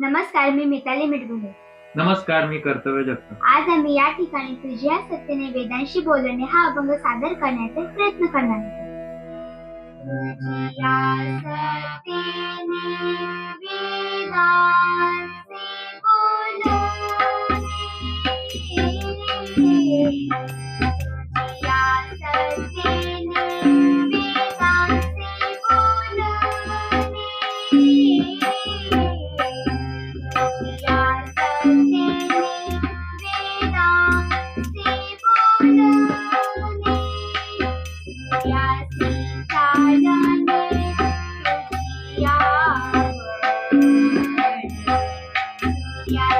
नमस्कार मी मिताली मिटगुले नमस्कार मी कर्तव्य जगत आज आम्ही या ठिकाणी तुझ्या सत्यने वेदांशी बोलणे हा अभंग सादर करण्याचा प्रयत्न करणार आहोत. yeah.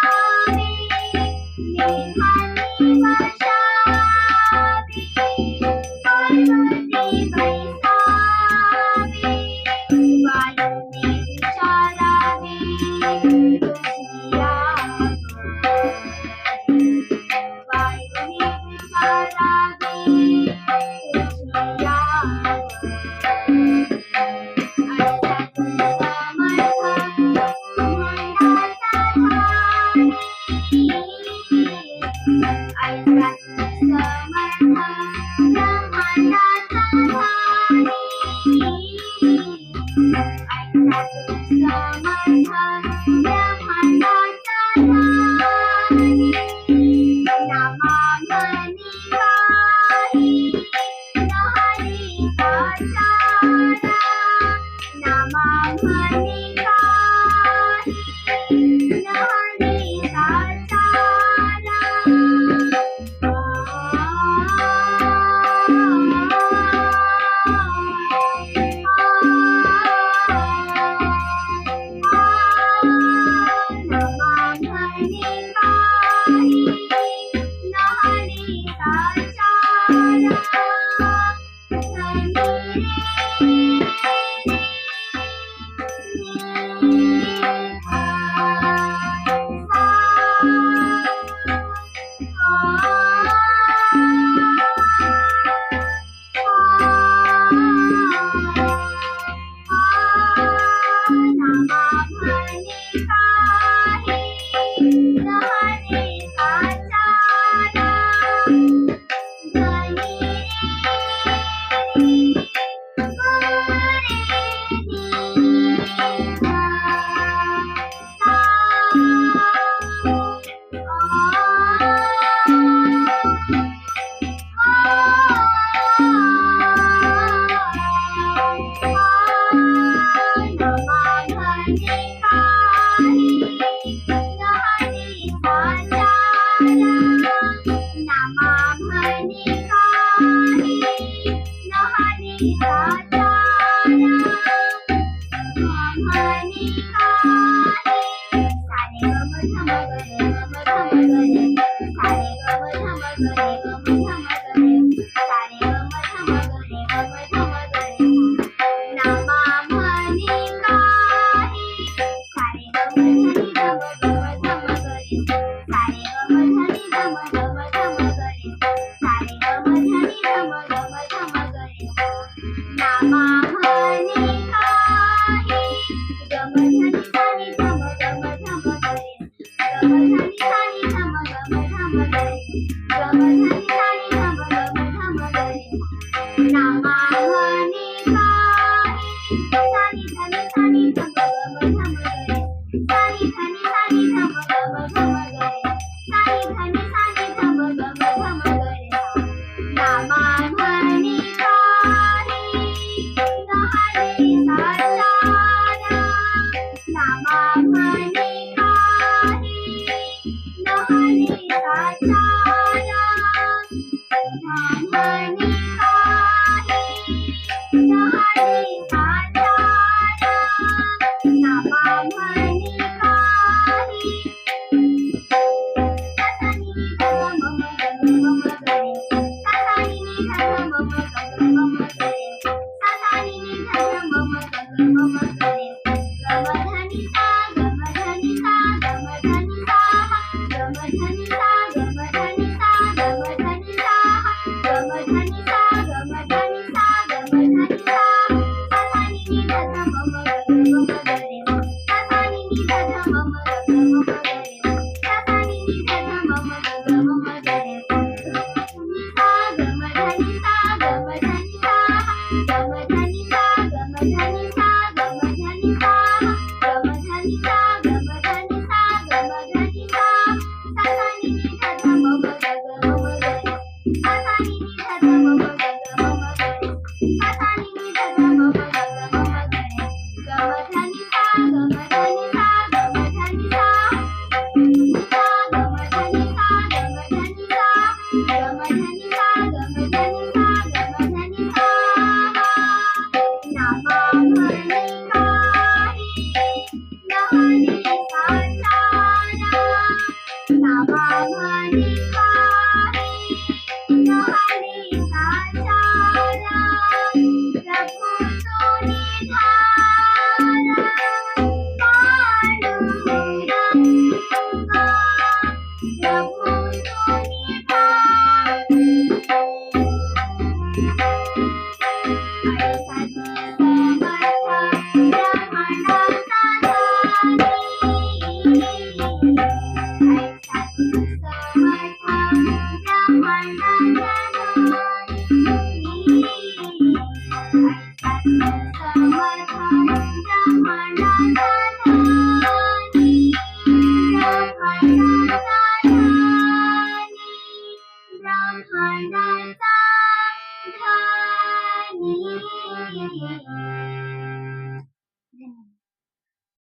Thank you.